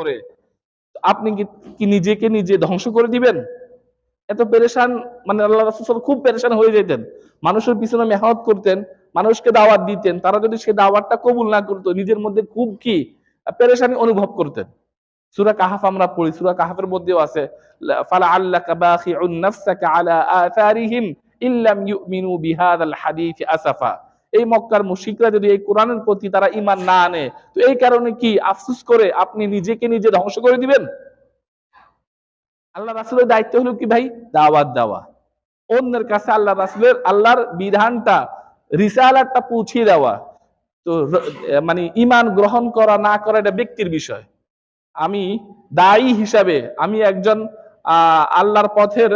করে, আপনি কি নিজেকে নিজে ধ্বংস করে দিবেন? এত পেরেশান মানে আল্লাহ রাসূল খুব পেরেশান হয়ে যেতেন। মানুষের পিছনে মেহনত করতেন, মানুষকে দাওয়াত দিতেন, তারা যদি সে দাওয়াতটা কবুল না করতো, নিজের মধ্যে খুব কি, পেরেশানি অনুভব করতেন। সুরা কাহাফ আমরা পড়ি, সুরা কাহাফের মধ্যেও আছে ফালা আল্লাকা বাখিউন নাফসাকা আলা আথারিহিম ইল্লাম ইউমিনু বিহাদাল হাদিস আসাফা। এই মক্কার মুশিকরা যদি এই কোরআনের প্রতি তারা ইমান না আনে, তো এই কারণে কি আফসুস করে আপনি নিজেকে নিজে ধ্বংস করে দিবেন? আল্লাহ রাসূলের দায়িত্ব হলো কি ভাই? দাওয়াত দেওয়া। অন্যের কাছে আল্লাহ রাসূলের, আল্লাহর বিধানটা, রিসালাতটা পৌঁছে দেওয়া। তো মানে ইমান গ্রহণ করা, না করা এটা ব্যক্তির বিষয়। আমি দায়ী হিসাবে, আমি একজন আল্লাহর পথের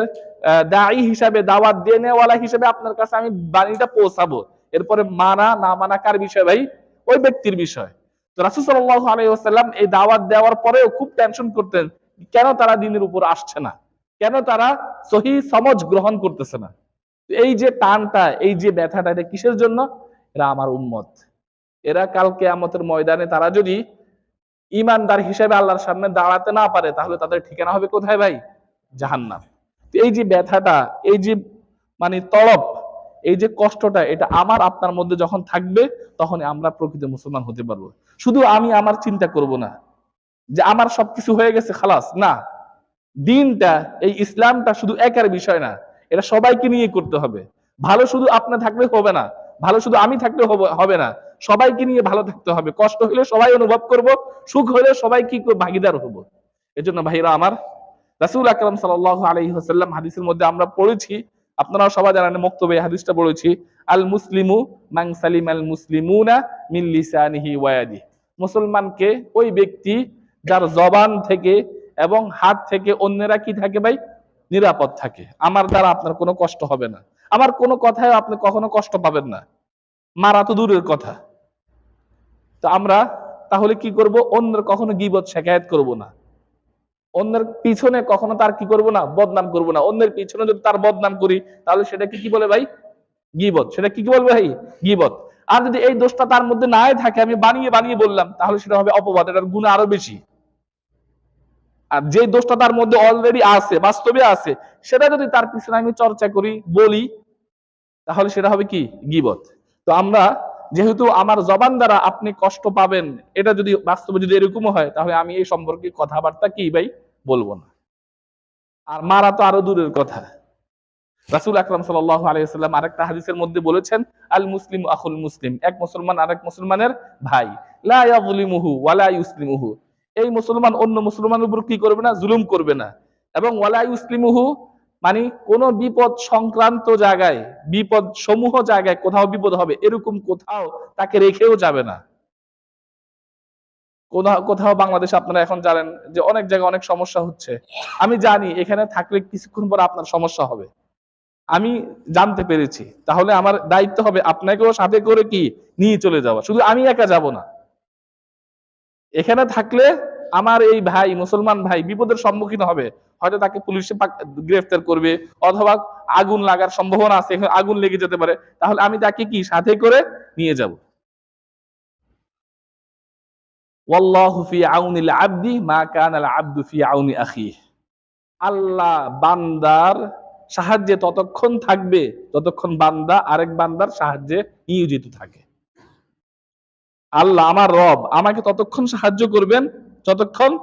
দায়ী হিসাবে, দাওয়াত দিয়ে নেওয়ালা হিসাবে আপনার কাছে আমি বাণীটা পৌঁছাবো। এরপরে মানা, না মানা কার বিষয় ভাই? ওই ব্যক্তির বিষয়। তো রাসুল সাল্লাল্লাহু আলাইহি ওয়াসাল্লাম এই দাওয়াত দেওয়ার পরেও খুব টেনশন করতেন কেন তারা দিনের উপর আসছে না? কেন তারা সহি সমাজ গ্রহণ করতেছে না? এই যে টানটা, এই যে ব্যথাটা, এটা কিসের জন্য? এরা আমার উম্মত। এরা কালকে আমতের ময়দানে তারা যদি ইমানদার হিসেবে আল্লাহর সামনে দাঁড়াতে না পারে, তাহলে তাদের ঠিকানা হবে কোথায় ভাই? জাহান্নাম। এই যে ব্যথাটা, এই যে মানে তড়প এই যে কষ্টটা, এটা আমার, আপনার মধ্যে যখন থাকবে তখন আমরা প্রকৃত মুসলমান হতে পারব। শুধু আমি আমার চিন্তা করব না, যে আমার সবকিছু হয়ে গেছে, খালাস। না, দিনটা, এই ইসলামটা শুধু একার বিষয় না, এটা সবাইকে নিয়ে করতে হবে। ভালো শুধু আপনি থাকলে হবে না, ভালো শুধু আমি থাকলে হবে- না, সবাইকে নিয়ে ভালো থাকতে হবে। কষ্ট হলে সবাই অনুভব করব, সুখ হলে সবাই কি? ভাগিদার হব। এজন্য ভাইরা আমার, রাসূল আকরাম সাল্লাল্লাহু আলাইহি হাদিসের মধ্যে আমরা পড়েছি আপনারা সবাই জানেন মক্তবে হাদিসটা পড়েছি আল মুসলিমু মান সালিম আল মুসলিমুনা মিন লিসানিহি ওয়া মুসলমানকে ওই ব্যক্তি যার জবান থেকে এবং হাত থেকে অন্যেরা কি থাকে ভাই? নিরাপদ থাকে। আমার দ্বারা আপনার কোনো কষ্ট হবে না। আমার কোনো কথায় আপনি কখনো কষ্ট পাবেন না। মারা তো দূরের কথা। তো আমরা তাহলে কি করব? অন্যের কখনো গিবত, শেখায়ত করব না। অন্যের পিছনে কখনো তার কি করব না? বদনাম করব না। অন্যের পিছনে যদি তার বদনাম করি, তাহলে সেটাকে কি কি বলে ভাই? গিবত। সেটা কি কি বলবে ভাই? গিবত। আর যদি এই দোষটা তার মধ্যে নাই থাকে, আমি বানিয়ে বানিয়ে বললাম, তাহলে সেটা হবে অপবাদ, এটার গুণ আরও বেশি। আর যে দোষটা তার মধ্যে অলরেডি আছে, বাস্তবে আছে, সেটা যদি তার পিছনে আমি চর্চা করি, বলি, তাহলে সেটা হবে কি? গিবত। তো আমরা, যেহেতু আমার জবান দ্বারা আপনি কষ্ট পাবেন, এটা যদি বাস্তবে যদি এরকম হয়, তাহলে আমি এই সম্পর্কে কথাবার্তা কি ভাই? বলব না। আর মারা তো আরও দূরের কথা। রাসুল আকরাম সাল্লাল্লাহু আলাইহি সাল্লাম আরেকটা হাদিসের মধ্যে বলেছেন, আল মুসলিম আখুল মুসলিম। এক মুসলমান আরেক মুসলমানের ভাই। লা ইয়াযলিমুহু ওয়ালা ইউসলিমুহু। এই মুসলমান অন্য মুসলমানের উপর কি করবে না? জুলুম করবে না। এবং ওয়ালা ইউসলিমুহু মানে কোন বিপদ সংক্রান্ত জায়গায়, বিপদ সমূহ জায়গায় কোথাও বিপদ হবে, এরকম কোথাও তাকে রেখেও যাবে না। কোথাও বাংলাদেশে আপনারা এখন জানেন যে অনেক জায়গায় অনেক সমস্যা হচ্ছে। আমি জানি এখানে থাকলে কিছুক্ষণ পর আপনার সমস্যা হবে। আমি জানতে পেরেছি। তাহলে আমার দায়িত্ব হবে আপনাকেও সাথে করে কি নিয়ে চলে যাওয়া। শুধু আমি একা যাব না। এখানে থাকলে আমার এই ভাই, মুসলমান ভাই বিপদের সম্মুখীন হবে। হয়তো তাকে পুলিশে গ্রেফতার করবে অথবা আগুন লাগার সম্ভাবনা আছে আগুন লেগে যেতে পারে। তাহলে আমি তাকে কি সাথে করে নিয়ে যাব? আল্লাহ বান্দার সাহায্যে ততক্ষণ থাকবে, ততক্ষণ বান্দা, আরেক বান্দার সাহায্যে নিয়োজিত থাকে। আল্লাহ আমার রব, আমাকে ততক্ষণ সাহায্য করবেন, যতক্ষণ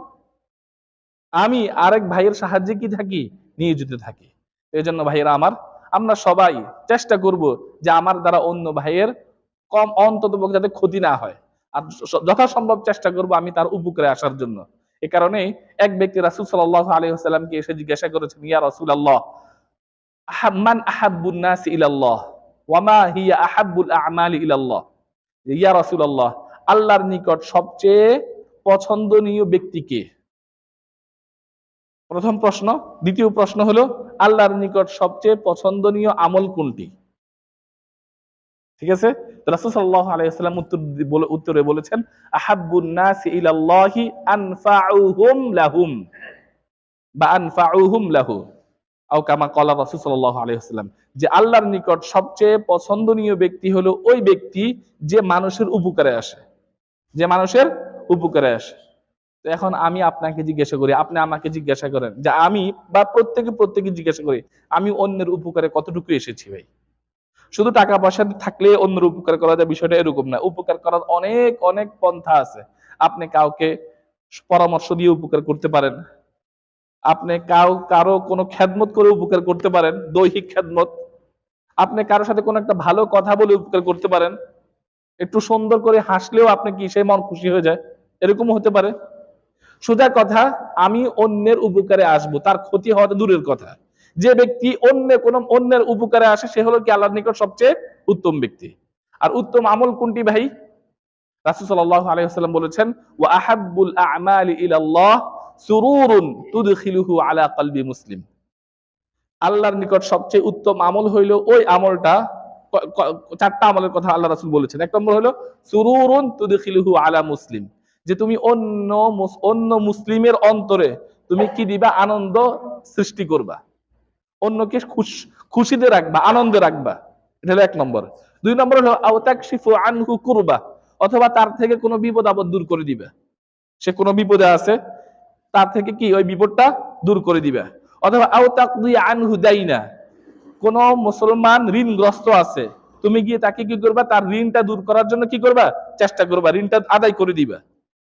আমি আরেক ভাইয়ের সাহায্যে কি থাকি? নিয়োজিত থাকি। এই জন্য ভাইয়েরা আমার, আমরা সবাই চেষ্টা করব যে আমার দ্বারা অন্য ভাইয়ের কম অন্তত যাতে ক্ষতি না হয়। আর যথাসম্ভব চেষ্টা করব আমি তার উপকারে আসার জন্য। এ কারণে এক ব্যক্তি রাসুল সাল্লাহ আলহিহাস্লামকে এসে জিজ্ঞাসা করেছেন, ইয়া রাসুল আল্লাহ মান আহাব্বুন নাস ইলাল্লাহ ওয়ামা হিয়া আহাব্বুল আমালি ইলাল্লাহ? ইয়া রাসুল আল্লাহ আল্লাহর নিকট সবচেয়ে পছন্দনীয় ব্যক্তি কে? প্রথম প্রশ্ন। দ্বিতীয় প্রশ্ন হলো, আল্লাহর নিকট সবচেয়ে পছন্দনীয় আমল কোনটি? ঠিক আছে? রাসূল সাল্লাল্লাহু আলাইহি উত্তর উত্তরে বলেছেন ইলাল্লাহি আনফাউহুম লাহুম। বা আনফাউহুম লাহু। আও কামা ক্বালা রাসূল সাল্লাল্লাহু আলাইহি ওয়াসাল্লাম, যে আল্লাহর নিকট সবচেয়ে পছন্দনীয় ব্যক্তি হলো ওই ব্যক্তি যে মানুষের উপকারে আসে। যে মানুষের উপকারে আসে। তো এখন আমি আপনাকে জিজ্ঞাসা করি, আপনি আমাকে জিজ্ঞাসা করেন যে আমি বা প্রত্যেকে প্রত্যেকে জিজ্ঞাসা করি, আমি অন্যের উপকারে কতটুকু এসেছি ভাই? শুধু টাকা পয়সা থাকলে অন্যের উপকার করা যায়, বিষয়টা এরকম না। উপকার করার অনেক অনেক পন্থা আছে। আপনি কাউকে পরামর্শ দিয়ে উপকার করতে পারেন। আপনি কাউ, কারও কোনো খ্যাদমত করে উপকার করতে পারেন, দৈহিক খ্যাদমত আপনি কারোর সাথে কোনো একটা ভালো কথা বলে উপকার করতে পারেন। একটু সুন্দর করে হাসলেও আপনি কি সেই মন খুশি হয়ে যায়? এরকম হতে পারে। সোজা কথা, আমি অন্যের উপকারে আসব, তার ক্ষতি হওয়াটা দূরের কথা। যে ব্যক্তি অন্য কোন অন্যের উপকারে আসে, সে হলো কি আল্লাহর নিকট সবচেয়ে উত্তম ব্যক্তি। আর উত্তম আমল কোনটি ভাই? রাসূল সাল্লাল্লাহু আলাইহি ওয়াসাল্লাম বলেছেন, ওয়া আহাব্বুল আ'মালি ইলাল্লাহ সুরুরুন তুদখিলুহু আলা কলবি মুসলিম। আল্লাহর নিকট সবচেয়ে উত্তম আমল হইল ওই আমলটা চারটা আমলের কথা আল্লাহ রাসূল বলেছেন। এক নম্বর হলো, সুরুরুন তুদখিলুহু আলা মুসলিম। যে তুমি অন্য অন্য মুসলিমের অন্তরে তুমি কি দিবা? আনন্দ সৃষ্টি করবা। অন্যকে খুশ- খুশিতে রাখবা, আনন্দে রাখবা। এটা হলো এক নম্বর। দুই নম্বর হলো, আও তাকশিফু আনহু কুরবা, অথবা তার থেকে কোনো বিপদ আপদ দূর করে দিবে। সে কোনো বিপদে আছে, তার থেকে কি ওই বিপদটা দূর করে দিবে? অথবা আও তাকদি আনহু দাইনা, কোন মুসলমান ঋণগ্রস্ত আছে, তুমি গিয়ে তাকে কি করবা? তার ঋণটা দূর করার জন্য কি করবা? চেষ্টা করবা, ঋণটা আদায় করে দিবা।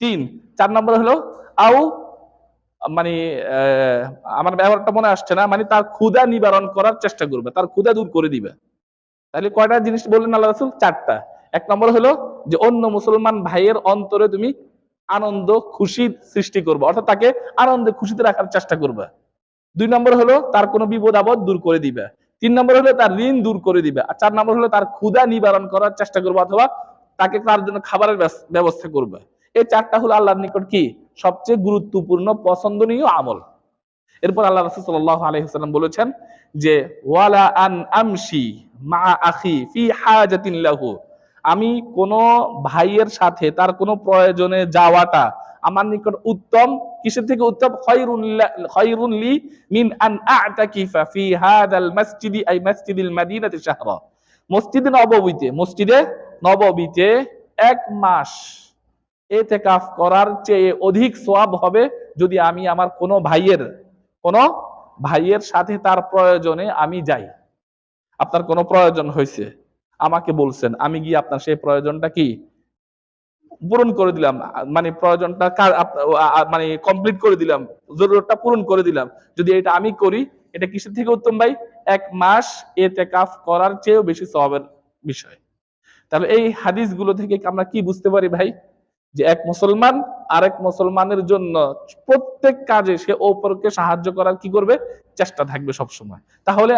তিন, চার নম্বর হলো, আও মানে আমার ব্যবহারটা মনে আসছে না মানে তার ক্ষুধা নিবারণ করার চেষ্টা করবে, তার ক্ষুধা দূর করে দিবে। তাহলে কয়টা জিনিস বললেন আল্লাহ রাসূল? চারটা। এক নম্বর হলো যে, অন্য মুসলমান ভাইয়ের অন্তরে তুমি আনন্দ, খুশি সৃষ্টি করবে, অর্থাৎ তাকে আনন্দে খুশিতে রাখার চেষ্টা করবে। দুই নম্বর হলো তার কোনো বিপদ আপদ দূর করে দিবে। তিন নম্বর হলো তার ঋণ দূর করে দিবে। আর চার নম্বর হলো তার ক্ষুধা নিবারণ করার চেষ্টা করবে, অথবা তাকে তার জন্য খাবারের ব্যবস্থা করবে। এই চারটা হলো আল্লাহর নিকট কি? সবচেয়ে গুরুত্বপূর্ণ, পছন্দনীয় আমল। এরপর আল্লাহ রাসূল সাল্লাল্লাহু আলাইহি বলেছেন যে, ওয়ালা আন আমশি আমি কোন ভাইয়ের সাথে তার কোনো প্রয়োজনে যাওয়াটা আমার নিকট উত্তম, কিসের থেকে উত্তম? মসজিদি শাহরা। মসজিদে নববীতে এক মাস এতেকাফ করার চেয়ে অধিক সোয়াব হবে যদি আমি আমার কোনো ভাইয়ের কোনো ভাইয়ের সাথে তার প্রয়োজনে আমি যাই। আপনার কোনো প্রয়োজন হয়েছে? আমাকে বলছেন, আমি গিয়ে আপনার সেই প্রয়োজনটা কি? পূরণ করে দিলাম। মানে প্রয়োজনটা মানে কমপ্লিট করে দিলাম। জরুরতটা পূরণ করে দিলাম। যদি এটা আমি করি, এটা কিসের থেকে উত্তম ভাই? এক মাস এতেকাফ করার চেয়েও বেশি সওয়াবের বিষয়। তাহলে এই হাদিসগুলো থেকে আমরা কি বুঝতে পারি ভাই? যে এক মুসলমান আরেক মুসলমানের জন্য প্রত্যেক কাজে সে অপরকে সাহায্য করার কি করবে? চেষ্টা থাকবে সব সময় তাহলে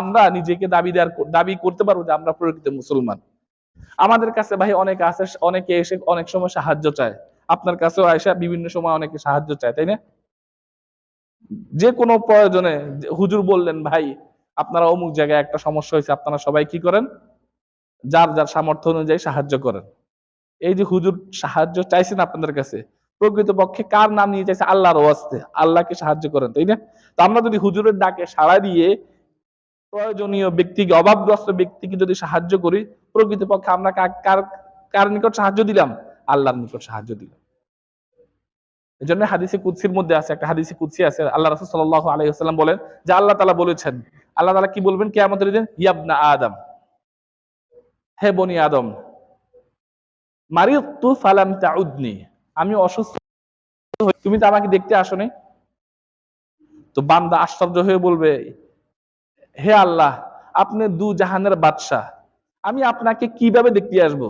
আমরা নিজেকে দাবিদার দাবি করতে পারব যে আমরা প্রকৃত মুসলমান। আমাদের কাছে ভাই অনেক আছে, অনেকে এসে অনেক সময় সাহায্য চায়। আপনার কাছেও আয়সা বিভিন্ন সময় অনেকে সাহায্য চায়, তাই না? যে কোনো প্রয়োজনে হুজুর বললেন, ভাই, আপনারা অমুক জায়গায় একটা সমস্যা হয়েছে, আপনারা সবাই কি করেন? যার যার সামর্থ্য অনুযায়ী সাহায্য করেন। এই যে হুজুর সাহায্য চাইছেন আপনাদের কাছে প্রকৃত পক্ষে কার নাম নিয়ে চাইছে? আল্লাহর ওয়াস্তে, আল্লাহকে সাহায্য করেন, তাই না? তো আমরা যদি হুজুরের ডাকে সাড়া দিয়ে প্রয়োজনীয় ব্যক্তিকে, অভাবগ্রস্ত ব্যক্তিকে যদি সাহায্য করি প্রকৃত পক্ষে আমরা কার নিকট সাহায্য দিলাম? আল্লাহর নিকট সাহায্য দিলাম। এই জন্য হাদিসে কুৎসির মধ্যে আছে, একটা হাদিসে কুৎসি আছে, আল্লাহ রাসূল সাল্লাল্লাহু আলাইহি ওয়াসাল্লাম বলেন, যে আল্লাহ তাআলা বলেছেন, আল্লাহ তাআলা কি বলবেন? কিয়ামতের দিন, ইয়াবনা আদম। হে বনি আদম মারিদতু ফালাম তাউদনি। আমি অসুস্থ তুমি তো আমাকে দেখতে আসোনি। তো বান্দা আশ্চর্য হয়ে বলবে, হে আল্লাহ, আপনি দু জাহানের বাদশাহ। আমি আপনাকে কীভাবে দেখতে আসব?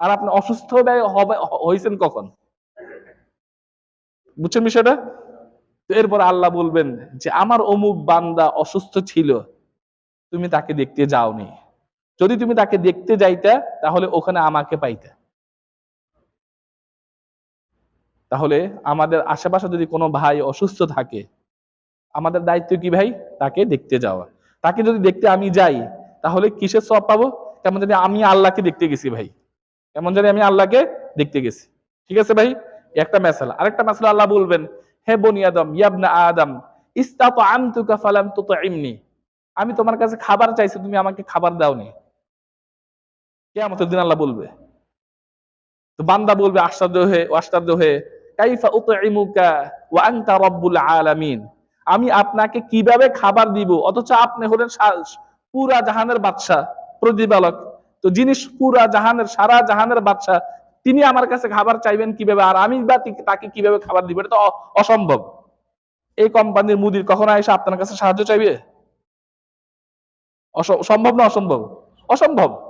আর আপনি অসুস্থ হয়েছেন কখন? বুঝছেন বিষয়টা? এরপর আল্লাহ বলবেন যে, আমার অমুক বান্দা অসুস্থ ছিল, তুমি তাকে দেখতে যাওনি। যদি তুমি তাকে দেখতে যাইতা, তাহলে ওখানে আমাকে পাইতা। তাহলে আমাদের আশেপাশে যদি কোনো ভাই অসুস্থ থাকে, আমাদের দায়িত্ব কি ভাই? তাকে দেখতে যাওয়া। তাকে যদি দেখতে আমি যাই, তাহলে কিসের সব পাবো? কেমন জানি আমি আল্লাহকে দেখতে গেছি ভাই। কেমন জানি আমি আল্লাহকে দেখতে গেছি। ঠিক আছে ভাই? একটা মেসালা। আরেকটা মেসালা আল্লাহ বলবেন, হে বনি আদম ইয়াবনা আদম ইস্তাত আনতুকা ফালাম তুতইমনি আমি তোমার কাছে খাবার চাইছি, তুমি আমাকে খাবার দাওনি। কেয়ামতের দিন আল্লাহ বলবে। তো বান্দা বলবে, আশ্চর্য হয়ে আশ্চর্য হয়ে কাইফা ওয়া আনতা আলামিন। আমি আপনাকে কীভাবে খাবার দিব? অথচ আপনি হলেন পুরা জাহানের বাদশাহ, প্রতিপালক। তো যিনি পুরা জাহানের, সারা জাহানের বাদশাহ, তিনি আমার কাছে খাবার চাইবেন কীভাবে? আর আমি বা তাকে কীভাবে খাবার দিব? এটা তো অসম্ভব। এই কোম্পানির মুদির কখনো এসে আপনার কাছে সাহায্য চাইবে? সম্ভব না অসম্ভব? অসম্ভব।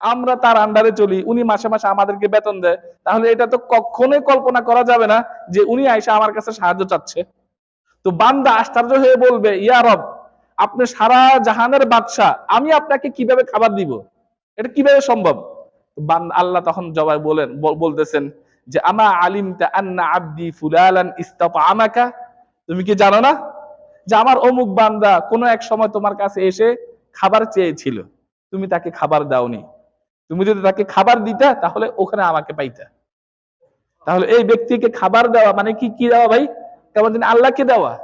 আমরা তার আন্ডারে চলি, উনি মাসে মাসে আমাদেরকে বেতন দেয়, তাহলে এটা তো কখনোই কল্পনা করা যাবে না যে উনি আইসা আমার কাছে সাহায্য চাচ্ছে। তো বান্দা আশ্চর্য হয়ে বলবে, ইয়া আপনি সারা জাহানের বাদশাহ, আমি আপনাকে কীভাবে খাবার দিব? এটা কীভাবে সম্ভব? আল্লাহ তখন জবাই বলেন বলতেছেন যে, আমা আন্না আব্দি ফুলালান ইস্তাফা আমাকা তুমি কি জানো না যে, আমার অমুক বান্দা কোনো এক সময় তোমার কাছে এসে খাবার চেয়েছিল, তুমি তাকে খাবার দাওনি। তুমি যদি তাকে খাবার দিতা, তাহলে ওখানে আমাকে পাইতা। তাহলে এই ব্যক্তিকে খাবার দেওয়া মানে কি কি দেওয়া ভাই? কেমন দিন আল্লাহকে দেওয়া।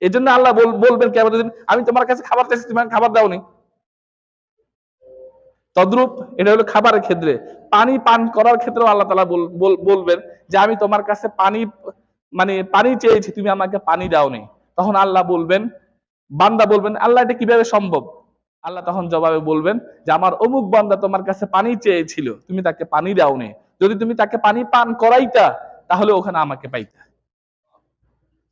এই জন্য আল্লাহ বলবেন কেমন দিন আমি তোমার কাছে খাবার চাইছি, তুমি খাবার দাওনি। তদ্রূপ এটা হলো খাবারের ক্ষেত্রে। পানি পান করার ক্ষেত্রেও আল্লাহ তালা বল- বল- বলবেন যে, আমি তোমার কাছে পানি মানে পানি চেয়েছি, তুমি আমাকে পানি দাওনি। তখন আল্লাহ বলবেন, বান্দা বলবেন, আল্লাহ, এটা কীভাবে সম্ভব? আল্লাহ তখন জবাবে বলবেন যে, আমার অমুক বান্দা তোমার কাছে পানি চেয়েছিল, তুমি তাকে পানি দাওনি। যদি তুমি তাকে পানি পান করাইতা, তাহলে ওখানে আমাকে পাইতা।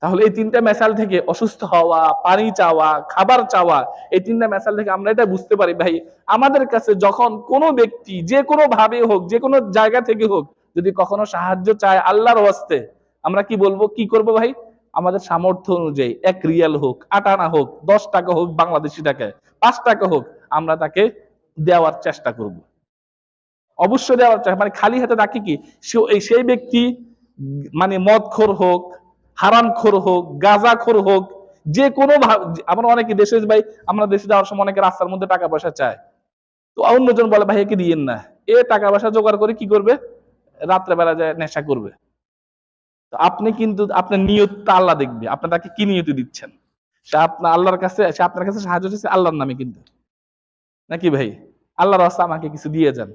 তাহলে এই তিনটা মেসাল থেকে অসুস্থ হওয়া, পানি চাওয়া, খাবার চাওয়া, এই তিনটা মেসাল থেকে আমরা এটা বুঝতে পারি, ভাই, আমাদের কাছে যখন কোনো ব্যক্তি, যে কোনো ভাবে হোক, যে কোনো জায়গা থেকে হোক, যদি কখনো সাহায্য চায় আল্লাহর আমরা কি বলব, কি করব, ভাই? আমাদের সামর্থ্য অনুযায়ী, এক রিয়াল হোক, আট আনা হোক, দশ টাকা হোক, বাংলাদেশি টাকায়, পাঁচ টাকা হোক, আমরা তাকে দেওয়ার চেষ্টা করব। অবশ্যই দেওয়ার চেষ্টা মানে খালি হাতে রাখি কি সেই ব্যক্তি মানে মদখোর হোক, হারামখোর হোক, গাঁজাখোর হোক, যে কোনো আমরা অনেকে দেশে, ভাই, আমরা দেশে যাওয়ার সময় অনেকে রাস্তার মধ্যে টাকা পয়সা চায়। তো অন্যজন বলে, ভাই, একে দিয়েন না। এ টাকা পয়সা জোগাড় করে কি করবে? রাত্রে বেলা যায় নেশা করবে। তো আপনি কিন্তু আপনার নিয়তটা আল্লাহ দেখবে। আপনি তাকে কি নিয়তি দিচ্ছেন? সে আপনার আল্লাহর কাছে, সে আপনার কাছে সাহায্য চাইছে আল্লাহর নামে কিন্তু। নাকি ভাই? আল্লাহর রাস্তা আমাকে কিছু দিয়ে যান।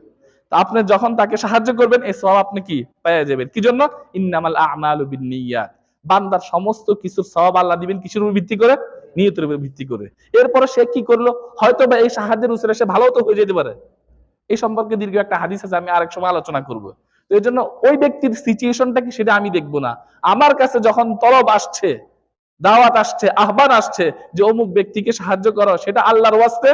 তো আপনি যখন তাকে সাহায্য করবেন, এই সব আপনি কি পেয়ে যাবেন? কি জন্য? ইন্নামাল আমালু বিন্নিয়াত। বান্দার সমস্ত কিছুর সব আল্লাহ দিবেন কিসের উপর ভিত্তি করে? নিয়তের উপর ভিত্তি করে। এরপরে সে কি করল? হয়তো বা এই সাহায্যের উসরে সে ভালো তো হয়ে যেতে পারে। এই সম্পর্কে দীর্ঘ একটা হাদিস আছে, আমি আরেক সময় আলোচনা করব। এই জন্য ওই ব্যক্তির সিচুয়েশনটা কি সেটা আমি দেখব না। আমার কাছে যখন তলব আসছে, দাওয়াত আসছে, আহ্বান আসছে যে অমুক ব্যক্তিকে সাহায্য করো, সেটা আল্লাহর ওয়াস্তে,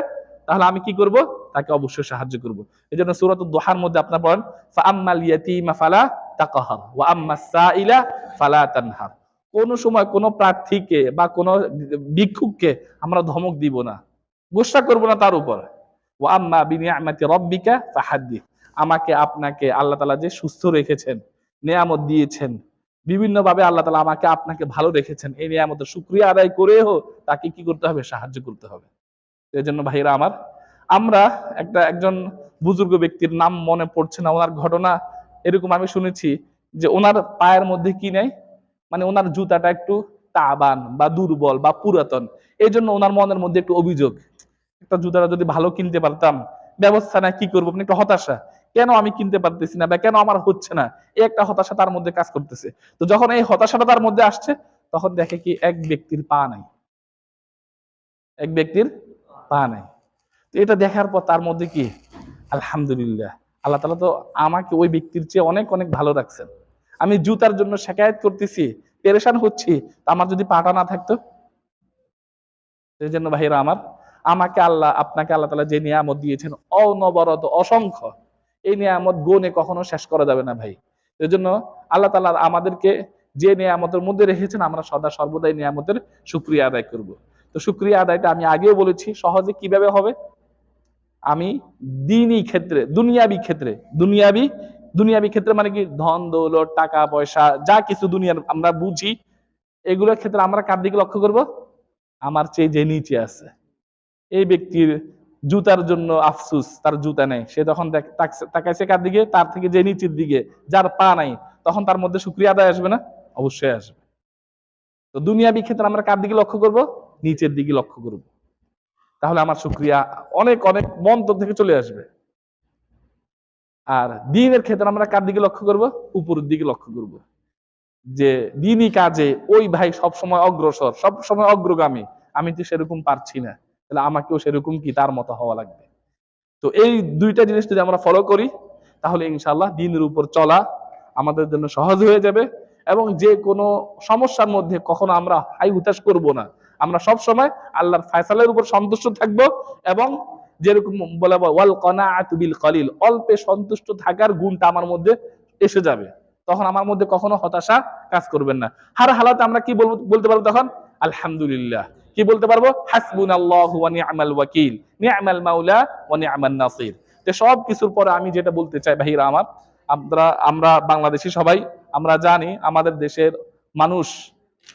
তাহলে আমি কি করব? তাকে অবশ্যই সাহায্য করব। এই জন্য সুরাত দোহার মধ্যে আপনার বলেন ফাআম্মাল ইয়াতীমা ফালা তাকহার, ওয়া আম্মাস সাইলা ফালা তানহার। কোন সময় কোন প্রার্থীকে বা কোন ভিক্ষুককে আমরা ধমক দিব না। গোসা করব না তার উপর। ওয়া আম্মা বিনিআমাতি রাব্বিকা ফাহাদ্দিস। আমাকে, আপনাকে, আল্লাহ তালা যে সুস্থ রেখেছেন, নিয়ামত দিয়েছেন বিভিন্ন ভাবে আল্লাহ তালা আমাকে, আপনাকে ভালো রেখেছেন, এই নিয়ামতের শুকরিয়া আদায় করেও তাকে কি করতে হবে? সাহায্য করতে হবে। এই জন্য ভাইরা আমার, আমরা একটা, একজন বুজুর্গ ব্যক্তির নাম মনে পড়ছে না, ওনার ঘটনা এরকম আমি শুনেছি যে ওনার পায়ের মধ্যে কি নেই? মানে ওনার জুতাটা একটু তাবান বা দুর্বল বা পুরাতন এই জন্য ওনার মনের মধ্যে একটু অভিযোগ, একটা জুতাটা যদি ভালো কিনতে পারতাম, ব্যবস্থা না কি করব? একটু হতাশা। কেন আমি কিনতে পারতেছি না বা কেন আমার হচ্ছে না? এই একটা হতাশা তার মধ্যে কাজ করতেছে। তো যখন এই হতাশাটা তার মধ্যে আসছে, তখন দেখে কি এক ব্যক্তির পা নাই। এক ব্যক্তির পা নাই। তো এটা দেখার পর তার মধ্যে কি? আলহামদুলিল্লাহ। আল্লাহ তালা তো আমাকে ওই ব্যক্তির চেয়ে অনেক অনেক ভালো রাখছেন। আমি জুতার জন্য শেখায়ত করতেছি, পেরেশান হচ্ছি আমার যদি পাটা না থাকতো? সেই জন্য ভাইরা আমার, আমাকে আল্লাহ, আপনাকে আল্লাহ তালা যে নিয়ামত দিয়েছেন, অনবরত, অসংখ্য এই নিয়ামত গুণে কখনো শেষ করা যাবে না ভাই। এই জন্য আল্লাহ তালা আমাদেরকে যে নিয়ামতের মধ্যে রেখেছেন, আমরা সদা সর্বদাই নিয়ামতের সুক্রিয়া আদায় করব। তো সুক্রিয়া আদায়টা আমি আগেও বলেছি, সহজে কীভাবে হবে? আমি দিনই ক্ষেত্রে, দুনিয়াবি ক্ষেত্রে, দুনিয়াবি দুনিয়াবি ক্ষেত্রে মানে কি? ধন, দৌলত, টাকা, পয়সা, যা কিছু দুনিয়ার আমরা বুঝি, এগুলোর ক্ষেত্রে আমরা কার দিকে লক্ষ্য করব? আমার চেয়ে যে নিচে আছে। এই ব্যক্তির জুতার জন্য আফসুস, তার জুতা নেই। সে যখন তাকাইছে কার দিকে? তার থেকে যে নিচের দিকে, যার পা নাই। তখন তার মধ্যে সুক্রিয়া আদায় আসবে না? অবশ্যই আসবে। তো দুনিয়াবি ক্ষেত্রে আমরা কার দিকে লক্ষ্য করব? নিচের দিকে লক্ষ্য করব। তাহলে আমার সুক্রিয়া অনেক অনেক মন্তর থেকে চলে আসবে। আর দিনের ক্ষেত্রে আমরা কার দিকে লক্ষ্য করব? উপরের দিকে লক্ষ্য করব। যে দিনই কাজে, ওই ভাই সব সময় অগ্রসর সব সময় অগ্রগামী। আমি তো সেরকম পারছি না। তাহলে আমাকেও সেরকম কি তার মতো হওয়া লাগবে? তো এই দুইটা জিনিস যদি আমরা ফলো করি, তাহলে ইনশাল্লাহ দিনের উপর চলা আমাদের জন্য সহজ হয়ে যাবে এবং যে কোনো সমস্যার মধ্যে কখনো আমরা হাই হুতাশ করব না। আমরা সব সময় আল্লাহর ফয়সালের উপর সন্তুষ্ট থাকব এবং যেরকম বলে ওয়াল কনা বিল কলিল অল্পে সন্তুষ্ট থাকার গুণটা আমার মধ্যে এসে যাবে। তখন আমার মধ্যে কখনো হতাশা কাজ করবেন না। হার হালাতে আমরা কি বলব, বলতে পারব তখন? আলহামদুলিল্লাহ। কি বলতে পারব? হাসবুন সব কিছুর পরে আমি যেটা বলতে চাই ভাইরা আমার, আমরা আমরা বাংলাদেশি সবাই, আমরা জানি আমাদের দেশের মানুষ,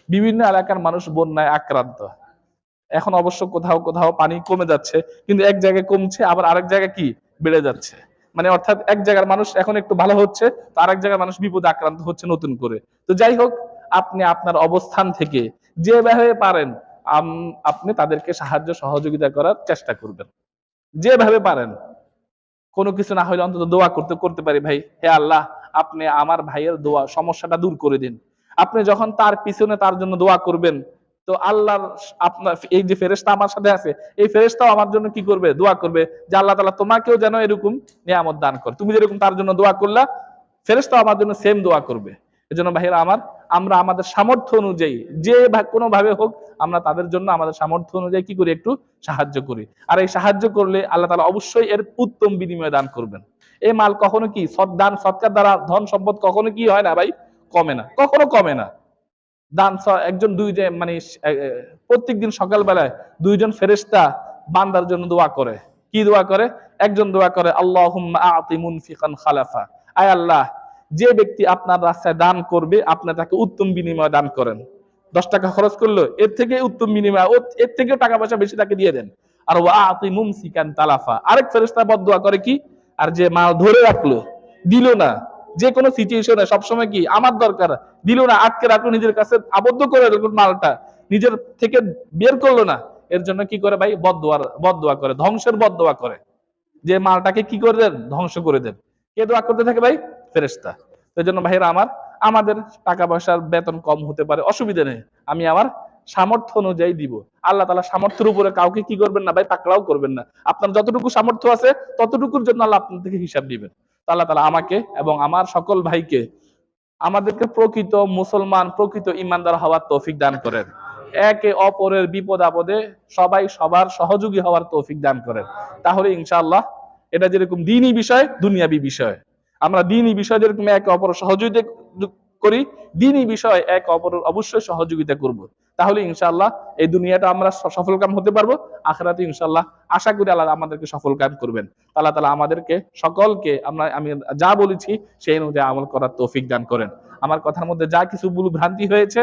বিভিন্ন এলাকার মানুষ বন্যায় আক্রান্ত। এখন অবশ্য কোথাও কোথাও পানি কমে যাচ্ছে, কিন্তু এক জায়গায় কমছে, আবার আরেক জায়গায় কি? বেড়ে যাচ্ছে। মানে অর্থাৎ এক জায়গার মানুষ এখন একটু ভালো হচ্ছে, তো আরেক জায়গার মানুষ বিপদে আক্রান্ত হচ্ছে নতুন করে। তো যাই হোক, আপনি আপনার অবস্থান থেকে যেভাবে পারেন আপনি তাদেরকে সাহায্য, সহযোগিতা করার চেষ্টা করবেন। যেভাবে পারেন। কোনো কিছু না হলে অন্তত দোয়া করতে করতে পারি, ভাই, হে আল্লাহ, আপনি আমার ভাইয়ের দোয়া, সমস্যাটা দূর করে দিন। আপনি যখন তার পিছনে তার জন্য দোয়া করবেন, তো আল্লাহর আপনার, এই যে ফেরেশতা আমার সাথে আছে, এই ফেরেশতাও আমার জন্য কি করবে? দোয়া করবে যে আল্লাহ তালা তোমাকেও যেন এরকম নিয়ামত দান করে। তুমি যেরকম তার জন্য দোয়া করলা, ফেরেশতাও আমার জন্য সেম দোয়া করবে। এজন্য ভাইরা আমার আমরা আমাদের সামর্থ্য অনুযায়ী, যে কোনো ভাবে হোক, আমরা তাদের জন্য আমাদের সামর্থ্য অনুযায়ী কি করি? একটু সাহায্য করি। আর এই সাহায্য করলে আল্লাহ তাআলা অবশ্যই এর উত্তম বিনিময় দান করবেন। এই মাল কখনো কি সৎদান সৎকার দ্বারা ধন সম্পদ কখনো কি হয় না ভাই? কমে না। কখনো কমে না। দান একজন দুইজন মানে প্রত্যেক দিন সকালবেলায় দুইজন ফেরেশতা বান্দার জন্য দোয়া করে। কি দোয়া করে? একজন দোয়া করে, আল্লাহুম্মা আতি মুনফিকান খালাফা। আয় আল্লাহ যে ব্যক্তি আপনার রাস্তায় দান করবে, আপনি তাকে উত্তম বিনিময় দান করেন। দশ টাকা খরচ করল, এর থেকে উত্তম বিনিময় এর থেকেও টাকা পয়সা বেশি তাকে দিয়ে দেন। আর ওয়া তালাফা। আরেক ফেরেশতা বদদোয়া করে কি? আর যে মাল ধরে রাখল, দিল না। যে কোনো সিচুয়েশনে সবসময় কি? আমার দরকার। দিল না, আটকে রাখল নিজের কাছে, আবদ্ধ করে রাখল মালটা। নিজের থেকে বের করল না। এর জন্য কি করে ভাই? বদদোয়ার, বদদোয়া করে, ধ্বংসের বদদোয়া করে। যে মালটাকে কি করে দেন? ধ্বংস করে দেন। কে দোয়া করতে থাকে ভাই? ফেরেশতা। এই জন্য ভাইরা আমার, আমাদের টাকা পয়সার বেতন কম হতে পারে, অসুবিধা নেই। আমি আমার সামর্থ্য অনুযায়ী দিব। আল্লাহ তালা সামর্থ্যের উপরে কাউকে কি করবেন না ভাই, পাকড়াও করবেন না। আপনার যতটুকু সামর্থ্য আছে, ততটুকুর জন্য আল্লাহ আপনার থেকে হিসাব দিবেন। আল্লাহ তালা আমাকে এবং আমার সকল ভাইকে, আমাদেরকে প্রকৃত মুসলমান, প্রকৃত ইমানদার হওয়ার তৌফিক দান করেন। একে অপরের বিপদ আপদে সবাই সবার সহযোগী হওয়ার তৌফিক দান করেন। তাহলে ইনশাআল্লাহ এটা যেরকম দিনই বিষয়, দুনিয়াবি বিষয়। আমরা দিনই বিষয় যেরকম একে অপর সহযোগিতা করি, দিনই বিষয় এক অপর অবশ্যই সহযোগিতা করব। তাহলে ইনশাআল্লাহ এই দুনিয়াটা আমরা সফল কাম হতে পারব, আখরাতে ইনশাআল্লাহ আশা করি আল্লাহ আমাদেরকে সফল কাম করবেন। আল্লাহ তালা আমাদেরকে সকলকে আমরা, আমি যা বলেছি সেই অনুযায়ী আমল করার তৌফিক দান করেন। আমার কথার মধ্যে যা কিছু ভুল ভ্রান্তি হয়েছে,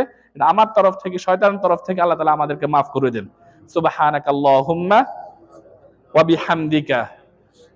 আমার তরফ থেকে, শয়তানের তরফ থেকে আল্লাহ তালা আমাদেরকে মাফ করে দেন। সুবহানাকাল্লাহুম্মা ওয়া বিহামদিকা।